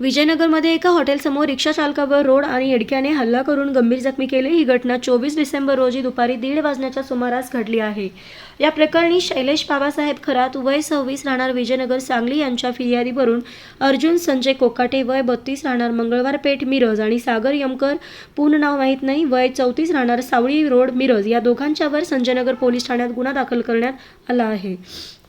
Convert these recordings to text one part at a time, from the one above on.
विजयनगरमध्ये एका हॉटेलसमोर रिक्षा चालकावर रोड आणि येडक्याने हल्ला करून गंभीर जखमी केले. ही घटना चोवीस डिसेंबर रोजी दुपारी दीड वाजण्याच्या सुमारास घडली आहे. या प्रकरणी शैलेश बाबासाहेब खरात वय सव्वीस राहणार विजयनगर सांगली यांच्या फिर्यादीवरून अर्जुन संजय कोकाटे वय बत्तीस राहणार मंगळवार पेठ मिरज आणि सागर यमकर पूर्ण नाव माहीत नाही. वय चौतीस राहणार सावळी रोड मिरज या दोघांच्यावर संजयनगर पोलीस ठाण्यात गुन्हा दाखल करण्यात आला आहे.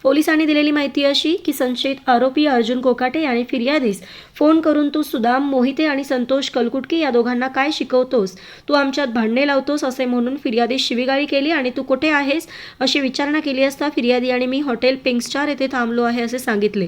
पोलिसांनी दिलेली माहिती अशी की संशयित आरोपी अर्जुन कोकाटे आणि फिर्यादीस फोन करून तू सुदाम मोहिते आणि संतोष कलकुटके या दोघांना काय शिकवतोस? तू आमच्यात भांडणे लावतोस असे म्हणून फिर्यादीस शिवीगाळी केली आणि तू कुठे आहेस? अशी विचारणा केली असता फिर्यादी आणि मी हॉटेल पिंकस्टार येथे थांबलो आहे असे सांगितले.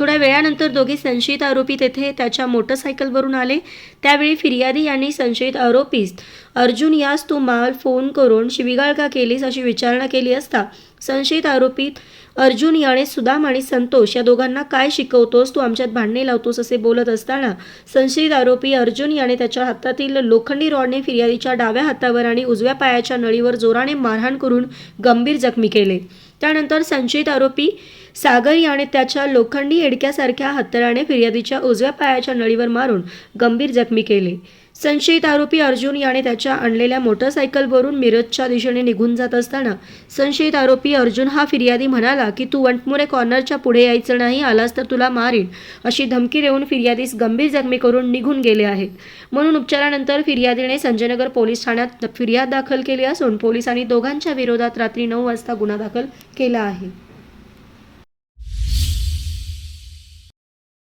थोड्या वेळानंतर दोघे संशयित आरोपी तेथे त्याच्या मोटरसायकलवरून आले. त्यावेळी फिर्यादी यांनी संशयित आरोपीस अर्जुन यास तू माल फोन करून शिवीगाळ का केलीस अशी विचारणा केली असता संशयित आरोपीत अर्जुन याने सुदाम आणि संतोष या दोघांना काय शिकवतोस? तू आमच्यात भांडणे लावतोस असे बोलत असताना संशयित आरोपी अर्जुन याने त्याच्या हातातील लोखंडी रॉडने फिर्यादीच्या डाव्या हातावर आणि उजव्या पायाच्या नळीवर जोराने मारहाण करून गंभीर जखमी केले. त्यानंतर संशयित आरोपी सागर याने त्याच्या लोखंडी येडक्यासारख्या हत्याराने फिर्यादीच्या उजव्या पायाच्या नळीवर मारून गंभीर जखमी केले. संशयित आरोपी अर्जुन याने त्याच्या आणलेल्या मोटरसायकलवरून मिरजच्या दिशेने निघून जात असताना संशयित आरोपी अर्जुन हा फिर्यादी म्हणाला की तू वंटमुरे कॉर्नरच्या पुढे यायचं नाही आलास तर तुला मारीन अशी धमकी देऊन फिर्यादीस गंभीर जखमी करून निघून गेले आहेत. म्हणून उपचारानंतर फिर्यादीने संजयनगर पोलीस ठाण्यात फिर्याद दाखल केली असून पोलिसांनी दोघांच्या विरोधात रात्री नऊ वाजता गुन्हा दाखल केला आहे.